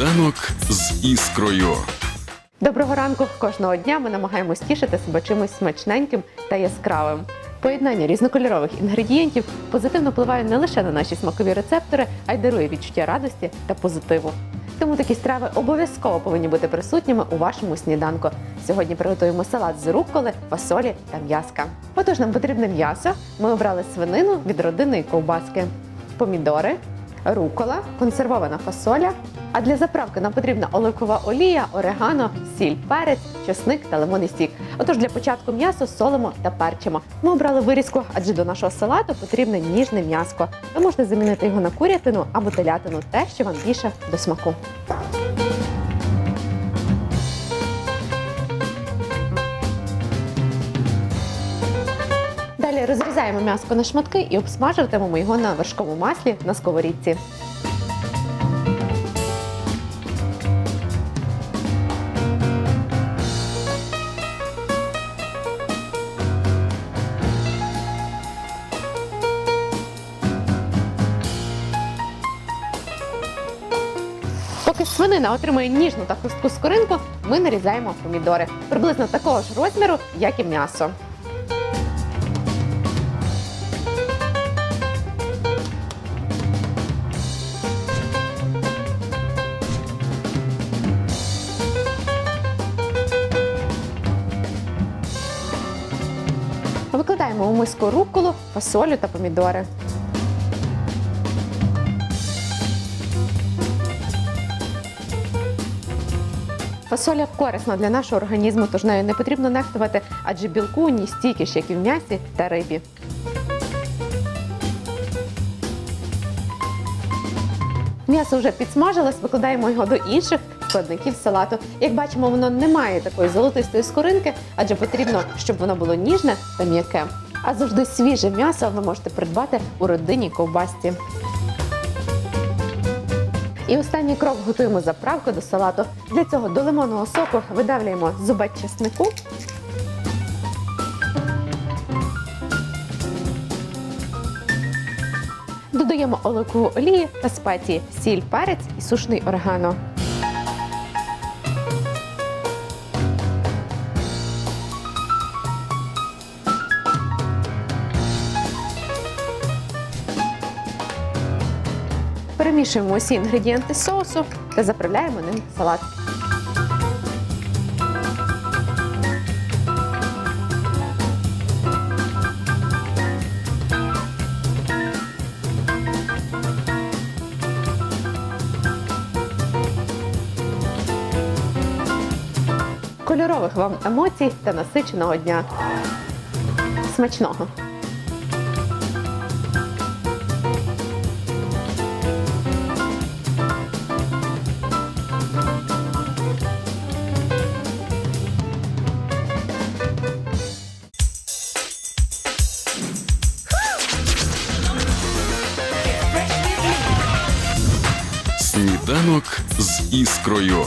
Сніданок з іскрою. Доброго ранку! Кожного дня ми намагаємось тішити себе чимось смачненьким та яскравим. Поєднання різнокольорових інгредієнтів позитивно впливає не лише на наші смакові рецептори, а й дарує відчуття радості та позитиву. Тому такі страви обов'язково повинні бути присутніми у вашому сніданку. Сьогодні приготуємо салат з рукколи, фасолі та м'яска. Отож, нам потрібне м'ясо. Ми обрали свинину від родинної ковбаски, помідори, рукола, консервована фасоля. А для заправки нам потрібна оливкова олія, орегано, сіль, перець, чесник та лимонний сік. Отож, для початку м'ясо солимо та перчимо. Ми обрали вирізку, адже до нашого салату потрібне ніжне м'яско. Ви можете замінити його на курятину або телятину, те, що вам більше до смаку. Далі розрізаємо м'яско на шматки і обсмажуватимемо його на вершковому маслі на сковорідці. Поки свинина отримує ніжну та хрустку скоринку, ми нарізаємо помідори приблизно такого ж розміру, як і м'ясо. Викладаємо у миску рукколу, фасолю та помідори. Фасоля корисна для нашого організму, тож нею не потрібно нехтувати, адже білку ні стільки ж, як і в м'ясі та рибі. М'ясо вже підсмажилось, викладаємо його до інших складників салату. Як бачимо, воно не має такої золотистої скоринки, адже потрібно, щоб воно було ніжне та м'яке. А завжди свіже м'ясо ви можете придбати у родині ковбасці. І останній крок готуємо заправку до салату. Для цього до лимонного соку видавлюємо зубець чеснику. Додаємо оливкову олію та спеції, сіль, перець і сушний орегано. Перемішуємо усі інгредієнти соусу та заправляємо ним салат. Кольорових вам емоцій та насиченого дня. Смачного! Сніданок з іскрою.